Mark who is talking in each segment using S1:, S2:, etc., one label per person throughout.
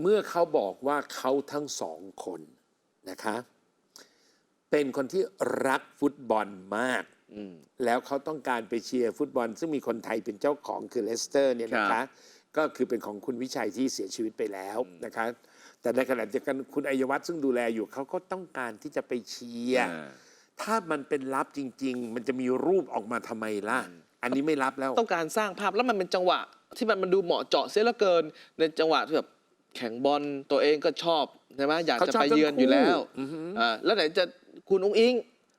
S1: เมื่อเขาบอกว่าเขาทั้งสองคนนะคะ เป็นคนที่รักฟุตบอลมาก
S2: อืม
S1: แล้วเขาต้องการไปเชียร์ฟุตบอล ซึ่งมีคนไทยเป็นเจ้าของคือเลสเตอร์เนี่ยนะ
S2: ครั
S1: คะ
S2: บ
S1: ก็คือเป็นของคุณวิชัยที่เสียชีวิตไปแล้วนะคะ แต่ในขณะเดียวกันคุณอัยวัฒน์ซึ่งดูแลอยู่เขาก็ต้องการที่จะไปเชียร์
S2: อ่า
S1: ถ้ามันเป็นลับจริง ๆ มันจะมีรูปออกมาทำไมล่ะ อันนี้ไม่รับแล้ว
S2: ต้องการสร้างภาพแล้วมันเป็นจังหวะ ที่มันมันดูเหมาะเจาะเสียเหลือเกิน ในจังหวะที่แบบ แข่งบอลตัวเองก็ชอบใช่ไหมอยาก
S1: เขา
S2: จะ
S1: ชอบ
S2: ไปเยือนอยู่แล้ว
S1: ทั้งคู่อือหือ
S2: อ่าแล้วไหนจะคุณอุ้งอิง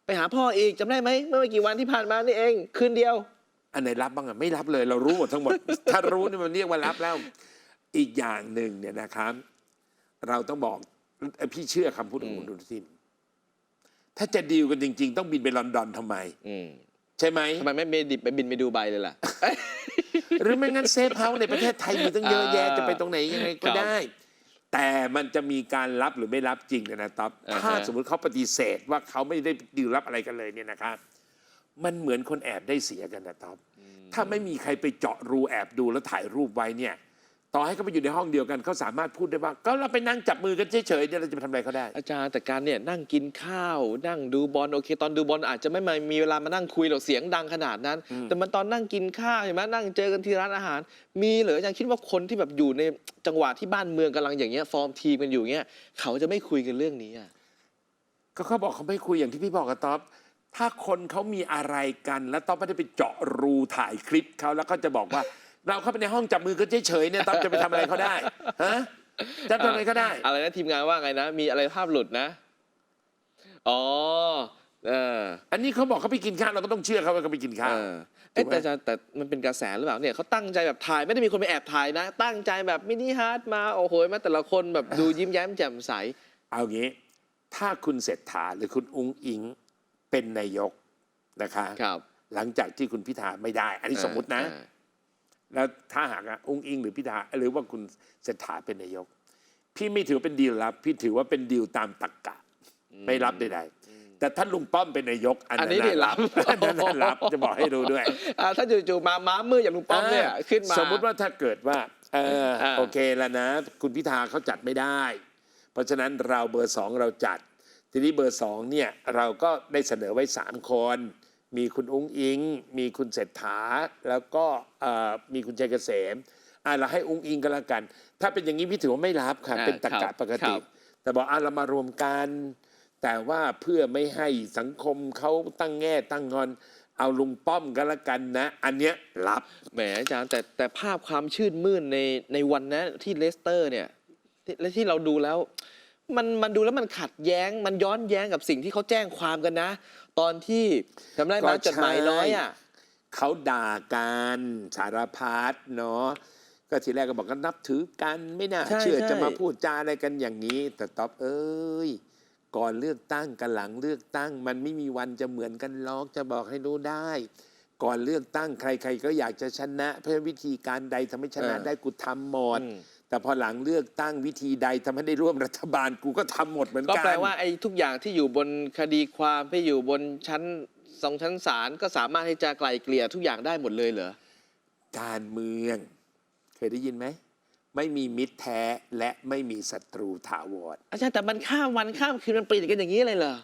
S2: ไปหาพ่ออีกจำได้ไหมเมื่อไม่กี่วันที่ผ่านมานี่เองคืนเดียว
S1: อันไหนรับบ้างอะไม่รับเลย เรารู้หมดทั้งหมด ถ้ารู้นี่มันเรียกว่ารับแล้ว อีกอย่างหนึ่งเนี่ยนะครับ เราต้องบอกเอ่อพี่เชื่อคำพูดของคุณอนุทินถ้าจะดีลกันจริง ๆ ต้องบินไปลอนดอนทำไม
S2: อืม
S1: ใช่ไหม
S2: ทำไมไม่ไปดิบไปบินไปดูใบเลยล่ะ
S1: หรือไม่งั้นเซฟเฮาส์ในประเทศไทยมีตั้งเยอะแยะ
S2: อ่า
S1: จะไปตรงไหนยังไงก็
S2: ครับ
S1: ได้ แต่มันจะมีการรับหรือไม่รับจริงเนยนะต๊อบ
S2: อ่าฮะ
S1: ถ้าสมมุติเขาปฏิเสธว่าเขาไม่ได้ดีลรับอะไรกันเลยเนี่ยนะครับ มันเหมือนคนแอบได้เสียกันนะต๊อบถ้าไม่มีใครไปเจาะรูแอบดูแล้วถ่ายรูปไว้เนี่ย ต่อให้เขาไปอยู่ในห้องเดียวกันเขาสามารถพูดได้ว่า ก็เราไปนั่งจับมือกันเฉยๆเนี่ยเราจะไปทำอะไรเขาได้
S2: อาจารย์แต่การเนี่ยนั่งกินข้าว นั่งดูบอลโอเค ตอนดูบอลอาจจะไม่มามีเวลามานั่งคุยหรอกเสียงดังขนาดนั้นแต่มันตอนนั่งกินข้าวเห็นไหมนั่งเจอกันที่ร้านอาหาร มีเหรออาจารย์คิดว่าคนที่แบบอยู่ในจังหวะที่บ้านเมืองกำลังอย่างเงี้ยฟอร์มทีมกันอยู่เงี้ยเขาจะไม่คุยกันเรื่องนี้อะ
S1: ก็เขาบอกเขาไม่คุยอย่างที่พี่บอกกับต๊อบถ้าคนเขามีอะไรกัน แล้วต๊อบไม่ได้ไปเจาะรูถ่ายคลิปเขาแล้วก็จะบอกว่า เราเข้าไปในห้องจับมือกันเฉยๆเนี่ยต๊อบจะไปทำอะไรเขาได้ฮะจะทำอะไรก็ได้
S2: อะไรนะทีมงานว่าไงนะ มีอะไรภาพหลุดนะ อ๋อเออ
S1: อันนี้เขาบอกเขาไปกินข้าวเราก็ต้องเชื่อเขาว่าเขาไปกินข้าว
S2: เออเอ๊ะ
S1: ถูกไหม
S2: แต่อาจารย์แต่มันเป็นกระแสหรือเปล่าเนี่ยเขาตั้งใจแบบถ่ายไม่ได้มีคนไปแอบถ่ายนะ ตั้งใจแบบมินิฮาร์ดมาโอ้โหมาแต่ละคนแบบดูยิ้มแย้มแจ่มใส
S1: เอางี้ ถ้าคุณเศรษฐาหรือคุณอุ้งอิงเป็นนายกนะคะ
S2: ครับ
S1: หลังจากที่คุณพิธาไม่ได้ อันนี้สมมุตินะ
S2: อ่า
S1: แล้วถ้าหากว่าอุ้งอิงหรือพิธาหรือว่าคุณเศรษฐาเป็นนายก พี่ไม่ถือเป็นดีลลับพี่ถือว่าเป็นดีลตามตรรกะ ไม่รับใดๆแต่ถ้าลุงป้อมเป็นนายก อัน
S2: อัน
S1: นั้น
S2: นี้ได้
S1: น่ะ
S2: รับ
S1: อันนั้นน่ะรับจะบอกให้รู้ด้วย
S2: อ่าถ้าจู่ๆมาม้ามืออย่างลุงป้อมเนี่ยขึ้นมา
S1: สมมุติว่าถ้าเกิดว่าเออ
S2: อ่า
S1: โอเคแล้วนะ คุณพิธาเขาจัดไม่ได้ เพราะฉะนั้นเราเบอร์สองเราจัด ทีนี้เบอร์สองเนี่ยเราก็ได้เสนอไว้สามคน มีคุณอุ้งอิง มีคุณเศรษฐา แล้วก็เอ่อมีคุณชัยเกษมอะเราให้อุ้งอิงก็แล้วกัน ถ้าเป็นอย่างนี้พี่ถือว่าไม่รับค่ะ
S2: อ่า
S1: เป็นตรร
S2: ครั
S1: กะ
S2: บ
S1: ปกติ
S2: ครับ
S1: แต่บอกอะเรามารวมกัน แต่ว่าเพื่อไม่ให้สังคมเขาตั้งแง่ตั้งงอนเอาลุงป้อมก็แล้วกันนะ อันเนี้ยรับ
S2: แหมอาจารย์แต่แต่ภาพความชื่นมื่นในในวันนั้นที่เลสเตอร์เนี่ยที่และที่เราดูแล้ว มันมันดูแล้วมันขัดแย้ง มันย้อนแย้งกับสิ่งที่เขาแจ้งความกันนะ ตอนที่จำได้ไหม
S1: ก็ใช่
S2: จดหมายน้อยอะ
S1: เขาด่ากันสารพัดเนาะก็ทีแรกก็บอกกันนับถือกันไม่น่า
S2: ใช่
S1: เชื่อ
S2: ใช่
S1: จะมาพูดจาอะไรกันอย่างนี้ แต่ตอบเอ้ย ก่อนเลือกตั้งกับหลังเลือกตั้ง มันไม่มีวันจะเหมือนกันหรอกจะบอกให้รู้ได้ ก่อนเลือกตั้งใคร ๆ ก็อยากจะชนะ เพราะวิธีการใดทำให้ชนะได้กูทำหมด
S2: อืม
S1: แต่พอหลังเลือกตั้งวิธีใดทำให้ได้ร่วมรัฐบาลกูก็ทำหมดเหมือน
S2: ก็
S1: กัน
S2: แปลว่าไอ้ทุกอย่างที่อยู่บนคดีความที่อยู่บนชั้นสองชั้นศาลก็สามารถที่จะไกล่เกลี่ยทุกอย่างได้หมดเลยเหรอ
S1: การเมือง เคยได้ยินไหม ไม่มีมิตรแท้และไม่มีศัตรูถาวร
S2: อาจารย์แต่มันข้ามวันข้ามคืนมันเปลี่ยนกันอย่างนี้เลยเหรอ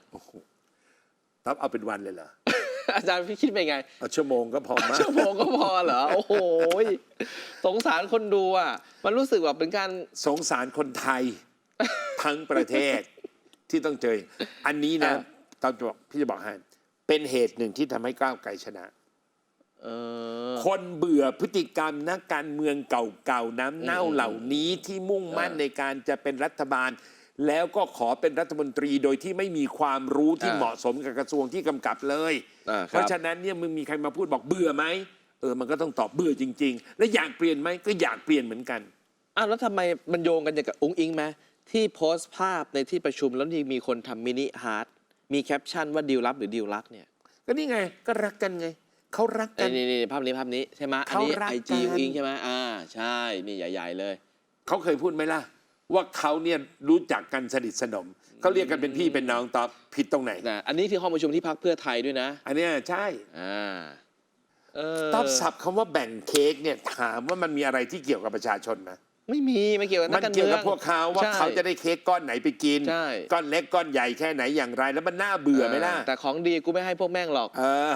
S1: ท็อปเอาเป็นวันเลยเหรอ
S2: อาจารย์พี่คิดเป็นไง
S1: เอาชั่วโมงก็พอมาก
S2: ชั่วโมงก็พอเหรอ โอ้โหยสงสารคนดูอะ มันรู้สึกว่าเป็นการ
S1: สงสารคนไทย ทั้งประเทศที่ต้องเจอ อันนี้นะ
S2: อะ
S1: ตอนจะบอกพี่จะบอกให้เป็นเหตุหนึ่งที่ทำให้ก้าวไกลชนะ
S2: เออ
S1: คนเบื่อพฤติกรรมนักการเมืองเก่าๆน้ำเน่า
S2: อืม
S1: เหล่านี้ที่มุ่งมั่น
S2: อ่า
S1: ในการจะเป็นรัฐบาล แล้วก็ขอเป็นรัฐมนตรีโดยที่ไม่มีความรู้ที่
S2: อ่า
S1: เหมาะสมกับกระทรวงที่กำกับเลย
S2: อ่า
S1: เพ
S2: ครับ
S1: ราะฉะนั้นเนี่ยมึงมีใครมาพูดบอกเบื่อไหมเออมันก็ต้องตอบเบื่อจริง ๆ และอยากเปลี่ยนไหมก็อยากเปลี่ยนเหมือนกัน
S2: อ้าวแล้วทำไมมันโยงกันอย่างกับอุ้งอิงไหมที่โพสต์ภาพในที่ประชุมแล้วนี่มีคนทำมินิฮาร์ดมีแคปชั่นว่าดีลลับหรือดีลรักเนี่ย
S1: ก็นี่ไงก็รักกันไงเขารักกัน
S2: นี่นี่นี่ภาพนี้ภาพนี้ใช่ไหมอัน
S1: เขา
S2: นี้
S1: รัก
S2: ไอ
S1: กั
S2: จี
S1: น
S2: อุ้งอิงใช่ไหมอ่าใช่นี่ใหญ่ ๆ เลย
S1: เขาเคยพูดไหมล่ะ ว่าเขาเนี่ยรู้จักกันสนิทสนมเขาเรียกกันเป็นพี่เป็นน้องตอบผิดตรงไหน
S2: นะอันนี้ที่ห้องประชุมที่พักเพื่อไทยด้วยนะ
S1: อันเนี้ยใช่
S2: อ่าเออ
S1: ตอบสับคำว่าแบ่งเค้กเนี่ยถามว่ามันมีอะไรที่เกี่ยวกับประชาชนไหม
S2: ไม่มีไม่เกี่ยวกับนั
S1: มั
S2: ก
S1: น
S2: การ
S1: เกี่ยว
S2: เมือง
S1: กับพวกเขาว่า
S2: ใช่
S1: เขาจะได้เค้กก้อนไหนไปกิน
S2: ใช่
S1: ก้อนเล็กก้อนใหญ่แค่ไหนอย่างไร แล้วมันน่าเบื่อไหมล่ะ
S2: แต่ของดีกูไม่ให้พวกแม่งหรอก
S1: เออ